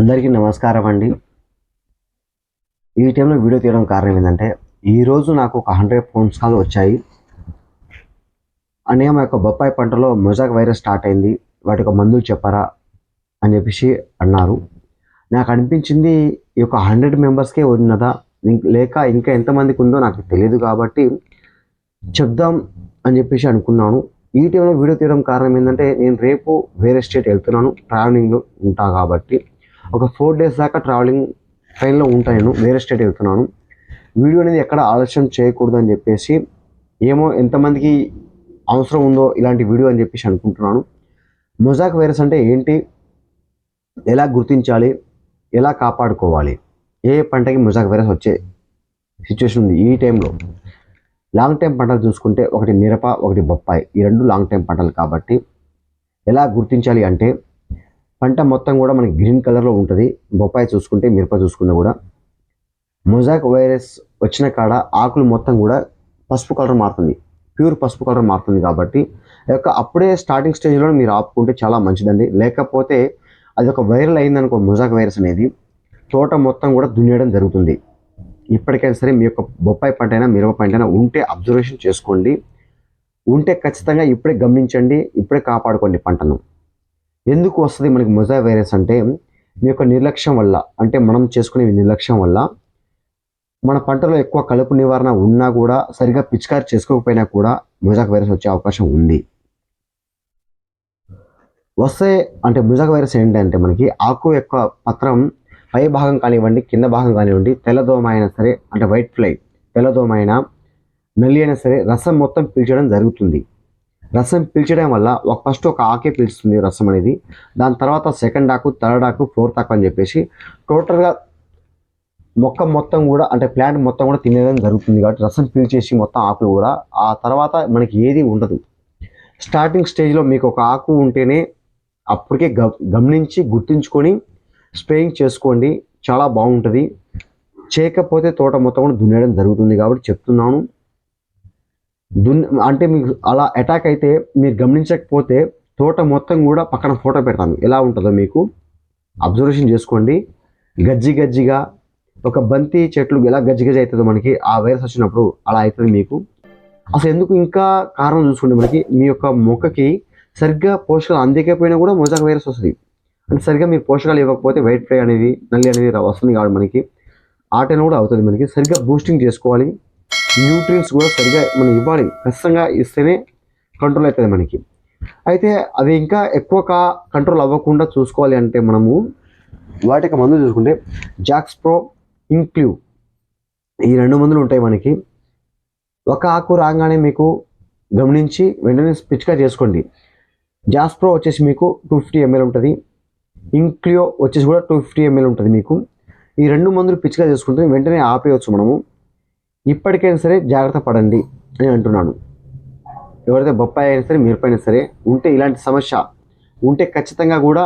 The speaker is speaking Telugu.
అందరికీ నమస్కారం అండి. ఈ టైంలో వీడియో తీయడం కారణం ఏంటంటే ఈరోజు నాకు ఒక హండ్రెడ్ ఫోన్స్ కాల్ వచ్చాయి. అనే మా యొక్క బొప్పాయి పంటలో మొజాక్ వైరస్ స్టార్ట్ అయింది. వాటి యొక్క మందులు చెప్పరా అని చెప్పేసి అన్నారు. నాకు అనిపించింది ఈ యొక్క హండ్రెడ్ మెంబర్స్కే ఉన్నదా? లేక ఇంకా ఎంతమందికి ఉందో నాకు తెలియదు కాబట్టి చెప్దాం అని చెప్పేసి అనుకున్నాను. ఈ టైంలో వీడియో తీయడం కారణం ఏంటంటే నేను రేపు వేరే స్టేట్ వెళ్తున్నాను. ట్రావెలింగ్లో ఉంటా కాబట్టి. ఒక ఫోర్ డేస్ దాకా ట్రావెలింగ్ ట్రైన్లో ఉంటాను నేను వేరే స్టేట్ వెళ్తున్నాను. వీడియో అనేది ఎక్కడ ఆలస్యం చేయకూడదు అని చెప్పేసి ఏమో ఎంతమందికి అవసరం ఉందో ఇలాంటి వీడియో అని చెప్పేసి అనుకుంటున్నాను. మొజాక్ వైరస్ అంటే ఏంటి? ఎలా గుర్తించాలి? ఎలా కాపాడుకోవాలి? ఏ పంటకి మొజాక్ వైరస్ వచ్చే సిచ్యువేషన్ ఉంది ఈ టైంలో? లాంగ్ టైం పంటలు చూసుకుంటే ఒకటి మిరప ఒకటి బొప్పాయి ఈ రెండు లాంగ్ టైం పంటలు కాబట్టి ఎలా గుర్తించాలి అంటే పంట మొత్తం కూడా మనకి గ్రీన్ కలర్లో ఉంటుంది. బొప్పాయి చూసుకుంటే మిరప చూసుకున్నా కూడా. మొజాక్ వైరస్ వచ్చిన కాడ ఆకులు మొత్తం కూడా పసుపు కలర్ మారుతుంది. ప్యూర్ పసుపు కలర్ మారుతుంది కాబట్టి ఆ యొక్క అప్పుడే స్టార్టింగ్ స్టేజ్లో మీరు ఆపుకుంటే చాలా మంచిదండి. లేకపోతే అది ఒక వైరల్ అయిందనుకో మొజాక్ వైరస్ అనేది తోట మొత్తం కూడా దున్నేయడం జరుగుతుంది. ఇప్పటికైనా సరే మీ యొక్క బొప్పాయి పంట అయినా మిరప పంట అయినా ఉంటే అబ్జర్వేషన్ చేసుకోండి. ఉంటే ఖచ్చితంగా ఇప్పుడే గమనించండి. ఇప్పుడే కాపాడుకోండి పంటను. ఎందుకు వస్తుంది మనకి మొజా వైరస్ అంటే మీ యొక్క నిర్లక్ష్యం వల్ల అంటే మనం చేసుకునే నిర్లక్ష్యం వల్ల మన పంటలో ఎక్కువ కలుపు నివారణ ఉన్నా కూడా సరిగా పిచికారి చేసుకోకపోయినా కూడా మొజాక్ వైరస్ వచ్చే అవకాశం ఉంది. వస్తే అంటే మొజాక్ వైరస్ ఏంటంటే మనకి ఆకు యొక్క పత్రం పై భాగం కానివ్వండి కింద భాగం కానివ్వండి తెల్లదోమ అయినా సరే అంటే వైట్ ఫ్లై తెల్లదోమ అయినా నల్లి అయినా సరే రసం మొత్తం పీల్చడం జరుగుతుంది. రసం పీల్చడం వల్ల ఒక ఫస్ట్ ఒక ఆకే పీల్చుతుంది రసం అనేది. దాని తర్వాత సెకండ్ ఆకు థర్డ్ ఆకు ఫోర్త్ ఆకు అని చెప్పేసి టోటల్గా మొక్క మొత్తం కూడా అంటే ప్లాంట్ మొత్తం కూడా తినేయడం జరుగుతుంది కాబట్టి రసం పీల్చేసి మొత్తం ఆకులు కూడా. ఆ తర్వాత మనకి ఏది ఉండదు. స్టార్టింగ్ స్టేజ్లో మీకు ఒక ఆకు ఉంటేనే అప్పటికే గ గమనించి గుర్తించుకొని స్ప్రేయింగ్ చేసుకోండి. చాలా బాగుంటుంది. చేయకపోతే తోట మొత్తం కూడా దున్నేయడం జరుగుతుంది కాబట్టి చెప్తున్నాను. దున్ అంటే మీకు అలా అటాక్ అయితే మీరు గమనించకపోతే తోట మొత్తం కూడా పక్కన ఫోటో పెడతాను. ఎలా ఉంటుందో మీకు అబ్జర్వేషన్ చేసుకోండి. గజ్జి గజ్జిగా ఒక బంతి చెట్లు ఎలా గజ్జి గజ్జి అవుతుందో మనకి ఆ వైరస్ వచ్చినప్పుడు అలా అవుతుంది మీకు. అసలు ఎందుకు ఇంకా కారణం చూసుకోండి మనకి. మీ యొక్క మొక్కకి సరిగ్గా పోషకాలు అందకపోయినా కూడా మొజాక్ వైరస్ వస్తుంది. అంటే సరిగ్గా మీరు పోషకాలు ఇవ్వకపోతే వైట్ ఫ్లై అనేది నల్లి అనేది వస్తుంది కాబట్టి మనకి. ఆ టైం కూడా అవుతుంది మనకి. సరిగ్గా బూస్టింగ్ చేసుకోవాలి. న్యూట్రియన్స్ కూడా సరిగ్గా మనం ఇవ్వాలి. ఖచ్చితంగా ఇస్తేనే కంట్రోల్ అవుతుంది మనకి. అయితే అది ఇంకా ఎక్కువ కా కంట్రోల్ అవ్వకుండా చూసుకోవాలి అంటే మనము వాటికి మందులు చూసుకుంటే జాక్స్ ప్రో ఇంక్లూ ఈ రెండు మందులు ఉంటాయి మనకి. ఒక ఆకు రాగానే మీకు గమనించి వెంటనే పిచికా చేసుకోండి. జాస్ప్రో వచ్చేసి మీకు టూ ఫిఫ్టీ ఎంఎల్ ఉంటుంది. ఇంక్లియో వచ్చేసి కూడా టూ ఫిఫ్టీ ఎంఎల్ ఉంటుంది మీకు. ఈ రెండు మందులు పిచికా చేసుకుంటే వెంటనే ఆపేయచ్చు మనము. ఇప్పటికైనా సరే జాగ్రత్త పడండి అని అంటున్నాను ఎవరైతే బొప్పాయి అయినా సరే మిరపైనా సరే ఉంటే ఇలాంటి సమస్య ఉంటే ఖచ్చితంగా కూడా